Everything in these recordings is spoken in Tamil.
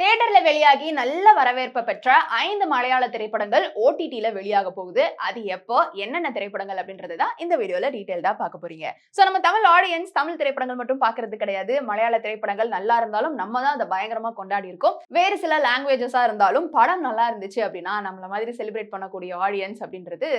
தேட்டர்ல வெளியாகி நல்ல வரவேற்பை பெற்ற ஐந்து மலையாள திரைப்படங்கள் ஓடிடில வெளியாக போகுது. அது எப்போ என்னென்ன திரைப்படங்கள் அப்படின்றது தான் இந்த வீடியோல டீடைல்டா பார்க்க போறீங்க. சோ நம்ம தமிழ் ஆடியன்ஸ் தமிழ் திரைப்படங்கள் மட்டும் பாக்குறது கிடையாது. மலையாள திரைப்படங்கள் நல்லா இருந்தாலும் நம்ம தான் அதை பயங்கரமா கொண்டாடி இருக்கோம். வேறு சில லாங்குவேஜஸா இருந்தாலும் படம் நல்லா இருந்துச்சு அப்படின்னா நம்மள மாதிரி செலிப்ரேட் பண்ணக்கூடிய ஆடியன்ஸ் அப்படின்றது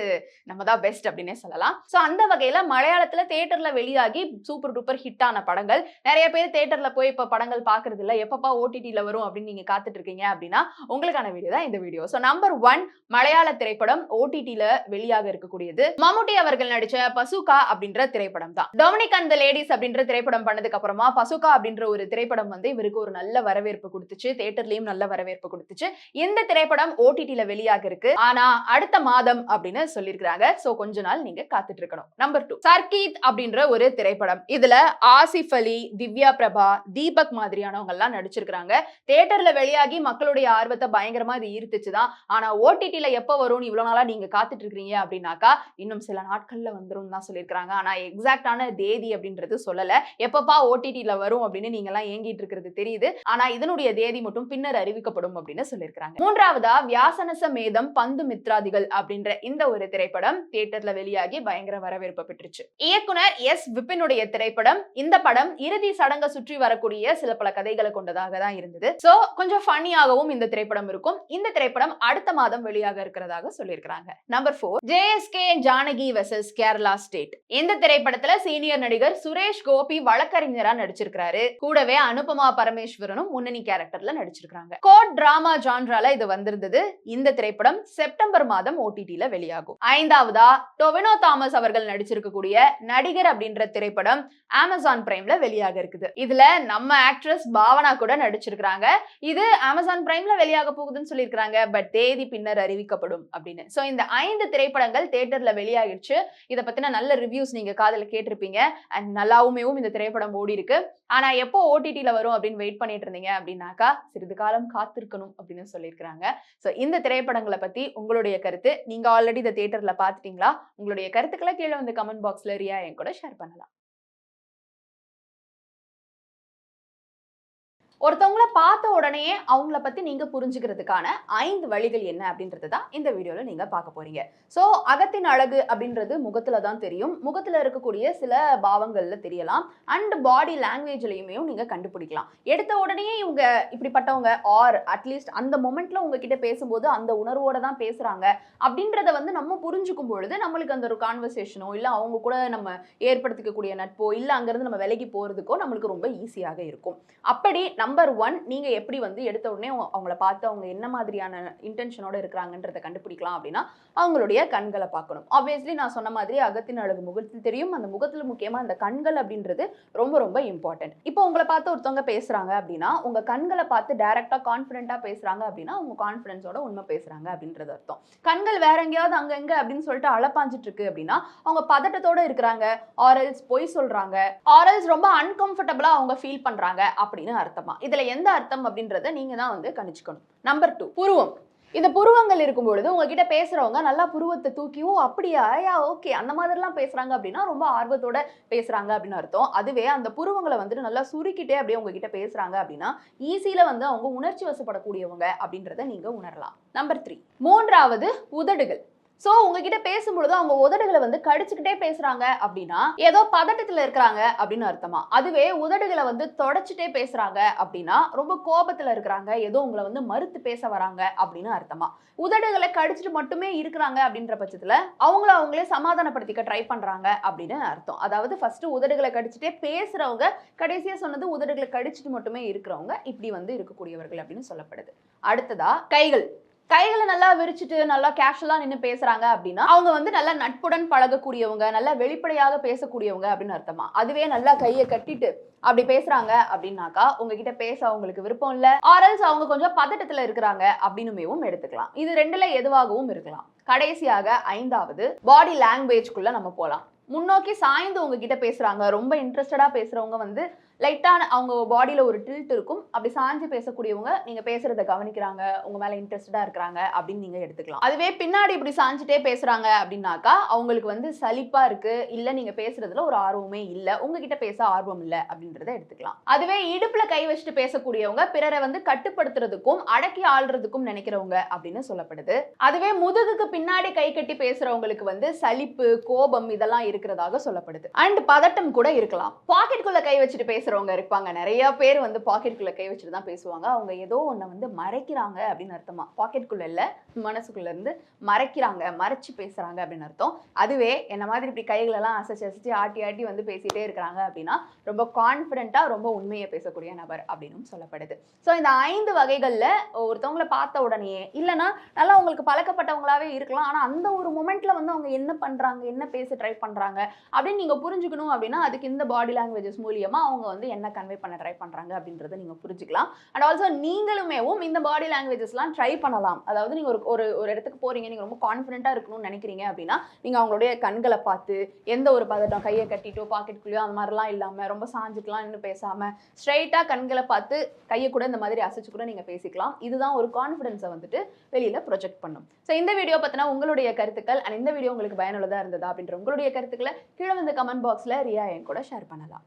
நம்ம தான் பெஸ்ட் அப்படின்னே சொல்லலாம். சோ அந்த வகையில மலையாளத்துல தேட்டர்ல வெளியாகி சூப்பர் டூப்பர் ஹிட் ஆன படங்கள். நிறைய பேர் தேட்டர்ல போய் இப்ப படங்கள் பாக்குறது இல்ல. எப்பப்பா ஓடிடில வரும் அப்படின்னு நீங்க காத்துட்டு இருக்கீங்க அப்படின்னா உங்களுக்கான வீடியோ தான் இந்த வீடியோ ஸோ நம்பர் ஒன் மலையாள திரைப்படம் ஓடிடில வெளியாக இருக்கக்கூடியது. மம்முட்டி அவர்கள் நடிச்ச பசுகா அப்படின்ற திரைப்படம் தான். டொமினிக் அண்ட் லேடிஸ் அப்படின்ற திரைப்படம் பண்ணதுக்கு அப்புறமா பசுகா அப்படின்ற ஒரு திரைப்படம் வந்து இவருக்கு ஒரு நல்ல வரவேற்பு கொடுத்துச்சு. தேட்டர்லயும் நல்ல வரவேற்பு கொடுத்துச்சு. இந்த திரைப்படம் ஓடிடில வெளியாக இருக்கு. ஆனா அடுத்த மாதம் அப்படின்னு சொல்லியிருக்கிறாங்க. சோ கொஞ்ச நாள் நீங்க காத்துட்டு இருக்கணும் நம்பர் டூ சர்கீத் அப்படின்ற ஒரு திரைப்படம். இதுல ஆசிஃப் அலி திவ்யா பிரபா தீபக் மாதிரியானவங்க எல்லாம் நடிச்சிருக்காங்க தியேட்டர்ல வெளியாகி மக்களுடைய ஆர்வத்தை பயங்கரமா இது ஈர்த்துச்சுதான். ஆனா ஓடிடியில எப்ப வரும்னு இவ்வளவு நாளா நீங்க காத்துட்டு இருக்கீங்க அப்படின்னாக்கா இன்னும் சில நாட்கள்ல வந்துரும் தான் சொல்லியிருக்காங்க ஆனா எக்ஸாக்டான தேதி அப்படின்றது சொல்லல. எப்பப்பா ஓடிடியில வரும் அப்படின்னு நீங்க எல்லாம் ஏங்கிட்டு இருக்கிறது தெரியுது. ஆனா இதனுடைய தேதி மட்டும் பின்னர் அறிவிக்கப்படும் அப்படின்னு சொல்லியிருக்காங்க மூன்றாவதா வியாசனச மேதம் பந்து மித்ராதிகள் அப்படின்ற இந்த ஒரு திரைப்படம் தியேட்டர்ல வெளியாகி பயங்கர வரவேற்பு பெற்றுச்சு. இயக்குனர் எஸ். விபினுடைய திரைப்படம். இந்த படம் இறுதி சடங்க சுற்றி வரக்கூடிய சில பல கதைகளை கொண்டதாக தான் இருந்தது. சோ கொஞ்சம் ஃபன்னியாகவும் இந்த திரைப்படம் இருக்கும். இந்த திரைப்படம் அடுத்த மாதம் வெளியாக இருக்கிறதாக சொல்லியிருக்காங்க number four JSK Janaki versus Kerala state இந்த திரைப்படத்துல சீனியர் நடிகர் சுரேஷ் கோபி வழக்கறிஞரா நடிச்சிருக்காரு கூடவே அனுபமா பரமேஸ்வரனும் முன்னணி கேரக்டர்ல நடிச்சிருக்காங்க கோட் டிராமா ஜான்ரால இது வந்திருந்தது. இந்த திரைப்படம் செப்டம்பர் மாதம் ஓடிடில வெளியாகும். ஐந்தாவதா டொவினோ தாமஸ் அவர்கள் நடிச்சிருக்கக்கூடிய நடிகர் அப்படின்ற திரைப்படம் அமேசான் பிரைம்ல வெளியாக இருக்குது. இதுல நம்ம ஆக்ட்ரஸ் பாவனா கூட நடிச்சிருக்கிறாங்க. இது அமேசான் பிரைம்ல வெளியாக போகுதுன்னு சொல்லியிருக்காங்க பட் தேதி பின்னர் அறிவிக்கப்படும் அப்படின்னு. ஸோ இந்த ஐந்து திரைப்படங்கள் தேட்டர்ல வெளியாகிடுச்சு. இதை பத்தின நல்ல ரிவ்யூஸ் நீங்க காதில் கேட்டிருப்பீங்க. அண்ட் நல்லாவுமேவும் இந்த திரைப்படம் ஓடி இருக்கு ஆனா எப்போ ஓடிடியில வரும் அப்படின்னு வெயிட் பண்ணிட்டு இருந்தீங்க அப்படின்னாக்கா சிறிது காலம் காத்திருக்கணும் அப்படின்னு சொல்லியிருக்கிறாங்க. ஸோ இந்த திரைப்படங்களை பத்தி உங்களுடைய கருத்து. நீங்க ஆல்ரெடி இந்த தேட்டர்ல பாத்துட்டீங்களா உங்களுடைய கருத்துக்களை கீழே வந்து கமெண்ட் பாக்ஸ்ல ரியா என் கூட ஷேர் பண்ணலாம். ஒருத்தவங்கள பார்த்த உடனே அவங்கள பத்தி நீங்க புரிஞ்சுக்கிறதுக்கான ஐந்து வழிகள் என்ன அப்படின்றது தான் இந்த வீடியோல நீங்க பார்க்க போறீங்க. ஸோ அகத்தின் அழகு அப்படின்றது முகத்துல தான் தெரியும். முகத்துல இருக்கக்கூடிய சில பாவங்கள்ல தெரியலாம். அண்ட் பாடி லாங்குவேஜ்லயுமே நீங்க கண்டுபிடிக்கலாம். எடுத்த உடனே இவங்க இப்படிப்பட்டவங்க ஆர் அட்லீஸ்ட் அந்த மொமெண்ட்ல உங்ககிட்ட பேசும்போது அந்த உணர்வோட தான் பேசுறாங்க அப்படின்றத வந்து நம்ம புரிஞ்சுக்கும் பொழுது நம்மளுக்கு அந்த ஒரு கான்வர்சேஷனோ இல்லை அவங்க கூட நம்ம ஏற்படுத்திக்கக்கூடிய நட்போ இல்லை அங்கிருந்து நம்ம விலைக்கு போறதுக்கோ நம்மளுக்கு ரொம்ப ஈஸியாக இருக்கும். அப்படி நம்ம நம்பர் ஒன் நீங்கள் எப்படி வந்து எடுத்த உடனே அவங்கள பார்த்து அவங்க என்ன மாதிரியான இன்டென்ஷனோட இருக்கிறாங்கன்றதை கண்டுபிடிக்கலாம் அப்படின்னா அவங்களுடைய கண்களை பார்க்கணும். ஆப்வியஸ்லி நான் சொன்ன மாதிரி அகத்தின் அழகு முகத்தில் தெரியும். அந்த முகத்தில் முக்கியமாக அந்த கண்கள் அப்படின்றது ரொம்ப ரொம்ப இம்பார்ட்டன்ட் இப்போ உங்களை பார்த்து ஒருத்தவங்க பேசுகிறாங்க அப்படின்னா உங்கள் கண்களை பார்த்து டேரெக்டாக கான்ஃபிடென்ட்டாக பேசுகிறாங்க அப்படின்னா அவங்க கான்ஃபிடன்ஸோட உண்மை பேசுகிறாங்க அப்படின்றது அர்த்தம். கண்கள் வேற எங்கேயாவது அங்கங்கே அப்படின்னு சொல்லிட்டு அழப்பாஞ்சிட்டு இருக்கு அப்படின்னா அவங்க பதட்டத்தோட இருக்கிறாங்க. ஆரல்ஸ் பொய் சொல்கிறாங்க ஆரல்ஸ் ரொம்ப அன்கம்ஃபர்டபுளாக அவங்க ஃபீல் பண்ணுறாங்க அப்படின்னு அர்த்தமா. இதுல எந்த அர்த்தம் அப்படின்றத நீங்க தான் வந்து கணிச்சுக்கணும். நம்பர் டூ புருவம். இந்த புருவங்கள் இருக்கும் பொழுது உங்ககிட்ட பேசுறவங்க நல்லா புருவத்தை தூக்கி ஓ அப்படியா? Yeah okay. அந்த மாதிரிலாம் பேசுறாங்க அப்படின்னா ரொம்ப ஆர்வத்தோட பேசுறாங்க அப்படின்னு அர்த்தம். அதுவே அந்த புருவங்களை வந்துட்டு நல்லா சுருக்கிட்டே அப்படியே உங்ககிட்ட பேசுறாங்க அப்படின்னா ஈஸியில வந்து அவங்க உணர்ச்சி வசப்படக்கூடியவங்க அப்படின்றத நீங்க உணரலாம். நம்பர் த்ரீ மூன்றாவது உதடுகள். சோ உங்ககிட்ட பேசும்பொழுது அவங்க உதடுகளை வந்து கடிச்சுக்கிட்டே பேசுறாங்க அப்படின்னா ஏதோ பதட்டத்துல இருக்கிறாங்க அப்படின்னு அர்த்தமா? அதுவே உதடுகளை வந்து தொடச்சிட்டே பேசுறாங்க அப்படின்னா ரொம்ப கோபத்துல இருக்கிறாங்க ஏதோ உங்களை வந்து மறுத்து பேச வராங்க அப்படின்னு அர்த்தமா? உதடுகளை கடிச்சிட்டு மட்டுமே இருக்கிறாங்க அப்படின்ற பட்சத்துல அவங்கள அவங்களே சமாதானப்படுத்திக்க ட்ரை பண்றாங்க அப்படின்னு அர்த்தம். அதாவது ஃபர்ஸ்ட் உதடுகளை கடிச்சிட்டே பேசுறவங்க கடைசியா சொன்னது உதடுகளை கடிச்சிட்டு மட்டுமே இருக்கிறவங்க இப்படி வந்து இருக்கக்கூடியவர்கள் அப்படின்னு சொல்லப்படுது. அடுத்ததா கைகள். கைகளை நல்லா விரிச்சிட்டு நல்லா கேஷுவலாக நின்று பேசுகிறாங்க அப்படின்னா அவங்க வந்து நல்லா நட்புடன் பழகக்கூடியவங்க நல்லா வெளிப்படையாக பேசக்கூடியவங்க அப்படின்னு அர்த்தமா? அதுவே நல்லா கையை கட்டிட்டு அப்படி பேசுறாங்க அப்படின்னாக்கா உங்ககிட்ட பேச அவங்களுக்கு விருப்பம் இல்லை. ஆரல்ஸ் அவங்க கொஞ்சம் பதட்டத்தில் இருக்கிறாங்க அப்படின்னுமேவும் எடுத்துக்கலாம். இது ரெண்டுல எதுவாகவும் இருக்கலாம். கடைசியாக ஐந்தாவது பாடி லாங்குவேஜ்குள்ள நம்ம போகலாம் முன்னோக்கி சாய்ந்து உங்ககிட்ட பேசுறாங்க. ரொம்ப இன்ட்ரெஸ்டடா பேசுறவங்க வந்து லைட்டான அவங்க பாடியில் ஒரு டில்ட் இருக்கும். அப்படி சாஞ்சு பேசக்கூடியவங்க நீங்கள் பேசுகிறத கவனிக்கிறாங்க. உங்கள் மேலே இன்ட்ரெஸ்டடாக இருக்கிறாங்க அப்படின்னு நீங்கள் எடுத்துக்கலாம். அதுவே பின்னாடி இப்படி சாஞ்சிட்டே பேசுகிறாங்க அப்படின்னாக்கா அவங்களுக்கு வந்து சலிப்பாக இருக்குது இல்லை நீங்கள் பேசுகிறதுல ஒரு ஆர்வமே இல்லை. உங்ககிட்ட பேச ஆர்வம் இல்லை அப்படின்றத எடுத்துக்கலாம். அதுவே இடுப்பில் கை வச்சுட்டு பேசக்கூடியவங்க பிறரை வந்து கட்டுப்படுத்துறதுக்கும் அடக்கி ஆள்றதுக்கும் நினைக்கிறவங்க அப்படின்னு சொல்லப்படுது. அதுவே முதுகுக்கு பின்னாடி கை கட்டி பேசுகிறவங்களுக்கு வந்து சலிப்பு கோபம் இதெல்லாம் இருக்கிறதாக சொல்லப்படுது. அண்ட் பதட்டம் கூட இருக்கலாம். பாக்கெட்டுக்குள்ளே கை வச்சுட்டு பேச பேசுகிறவங்க இருப்பாங்க. நிறைய பேர் வந்து பாக்கெட்டுக்குள்ளே கை வச்சுட்டு தான் பேசுவாங்க. அவங்க ஏதோ ஒன்றை வந்து மறைக்கிறாங்க அப்படின்னு அர்த்தமா? பாக்கெட்டுக்குள்ளே இல்லை மனசுக்குள்ளேருந்து மறைக்கிறாங்க மறைச்சு பேசுகிறாங்க அப்படின்னு அர்த்தம். அதுவே என்ன மாதிரி இப்படி கைகளெல்லாம் அசைச்சு அசைச்சு ஆட்டி ஆட்டி வந்து பேசிகிட்டே இருக்கிறாங்க அப்படின்னா ரொம்ப கான்ஃபிடென்ட்டாக ரொம்ப உண்மையை பேசக்கூடிய நபர் அப்படின்னு சொல்லப்படுது. ஸோ இந்த ஐந்து வகைகளில் ஒருத்தவங்களை பார்த்த உடனேயே இல்லைன்னா நல்லா உங்களுக்கு பழக்கப்பட்டவங்களாவே இருக்கலாம். ஆனால் அந்த ஒரு மொமெண்ட்டில் வந்து அவங்க என்ன பண்ணுறாங்க என்ன பேச ட்ரை பண்ணுறாங்க அப்படின்னு நீங்கள் புரிஞ்சுக்கணும் அப்படின்னா அதுக்கு இந்த பாடி லாங்குவேஜஸ் மூலியமாக அவங்க வந்து என்ன கன்வே பண்ண ட்ரை பண்ணுறாங்க அப்படின்றத நீங்கள் புரிஞ்சுக்கலாம். அண்ட் ஆல்சோ நீங்களுமேவும் இந்த பாடி லாங்குவேஜஸ்லாம் ட்ரை பண்ணலாம். அதாவது நீங்கள் ஒரு ஒரு ஒரு இடத்துக்கு போகிறீங்க நீங்கள் ரொம்ப கான்ஃபிடென்ட்டாக இருக்கணும்னு நினைக்கிறீங்க அப்படின்னா நீங்கள் அவங்களுடைய கண்களை பார்த்து எந்த ஒரு பதட்டம் கையை கட்டிட்டோ பாக்கெட்டுக்குள்ளேயோ அந்த மாதிரிலாம் இல்லாமல் ரொம்ப சாஞ்சுக்கலாம் இன்னும் பேசாமல் ஸ்ட்ரைட்டாக கண்களை பார்த்து கையை கூட இந்த மாதிரி அசைச்சு கூட நீங்கள் பேசிக்கலாம். இதுதான் ஒரு கான்ஃபிடென்ஸை வந்துட்டு வெளியில் ப்ரொஜெக்ட் பண்ணும். ஸோ இந்த வீடியோ பார்த்தினா உங்களுடைய கருத்துக்கள் அண்ட் இந்த வீடியோ உங்களுக்கு பயனுள்ளதாக இருந்ததா அப்படின்ற உங்களுடைய கருத்துக்களை கீழே வந்து கமெண்ட் பாக்ஸில் ரியா என் கூட ஷேர் பண்ணலாம்.